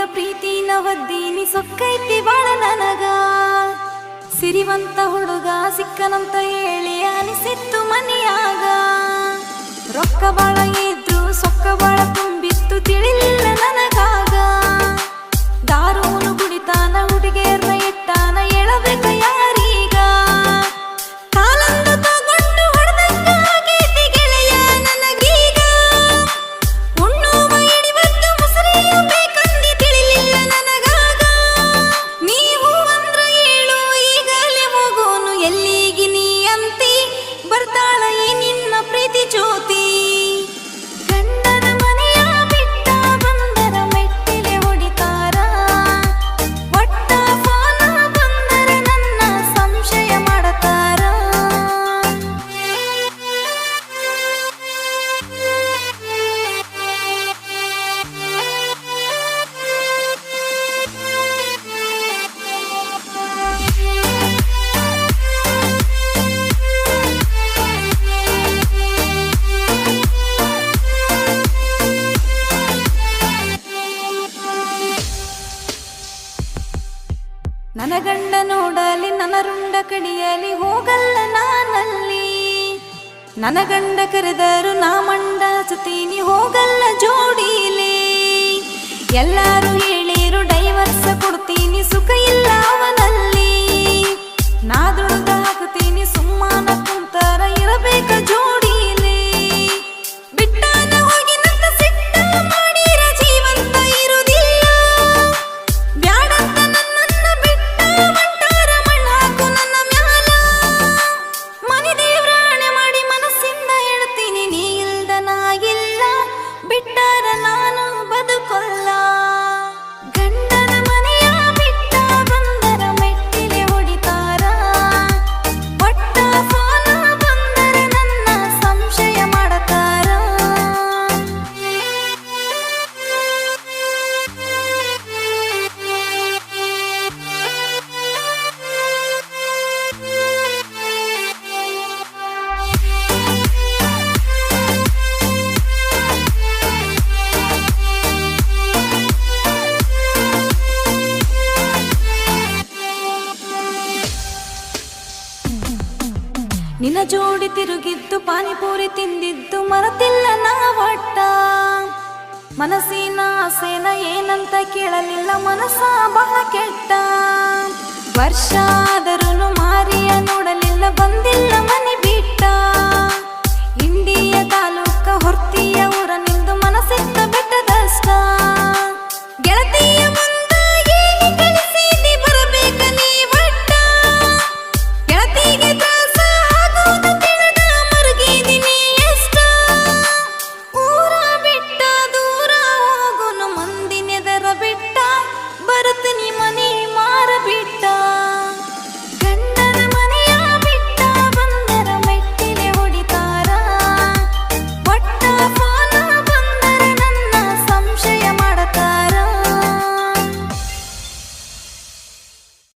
ಮನಸಾರ ನವದ್ದೀನಿ ಸೊಕ್ಕೈತಿ ಬಾಳ ನನಗ. ಸಿರಿವಂತ ಹುಡುಗ ಸಿಕ್ಕನಂತ ಹೇಳಿ ಅನಿಸಿತ್ತು ಮನೆಯಾಗ. ರೊಕ್ಕ ಬಾಳ ಇದ್ರು ಗಂಡ ನೋಡಲಿ ನನ್ನ ರುಂಡ ಕಡಿಯಲಿ, ಹೋಗಲ್ಲ ನಾನಲ್ಲಿ. ನನ್ನ ಗಂಡ ಕರೆದರು, ನಾ ಮಂಡ ಸುತ್ತೀನಿ ಹೋಗಲ್ಲ ಜೋಡಿಲಿ. ಎಲ್ಲಾರು ಹೇಳಿರು ಡೈವರ್ಸ ಕೊಡ್ತೀನಿ, ಸುಖ ನಿನ್ನ ಜೋಡಿ ತಿರುಗಿದ್ದು ಪಾನಿಪುರಿ ತಿಂದಿದ್ದು ಮರತಿಲ್ಲ ನಾವಟ್ಟ ಮನಸ್ಸಿನ ಆಸೆನ ಏನಂತ ಕೇಳಲಿಲ್ಲ, ಮನಸ್ಸ ಬಹಳ ಕೆಟ್ಟ. ವರ್ಷ ಆದರೂ ಮಾರಿಯ ನೋಡಲಿಲ್ಲ, ಬಂದಿಲ್ಲ ಮನೆ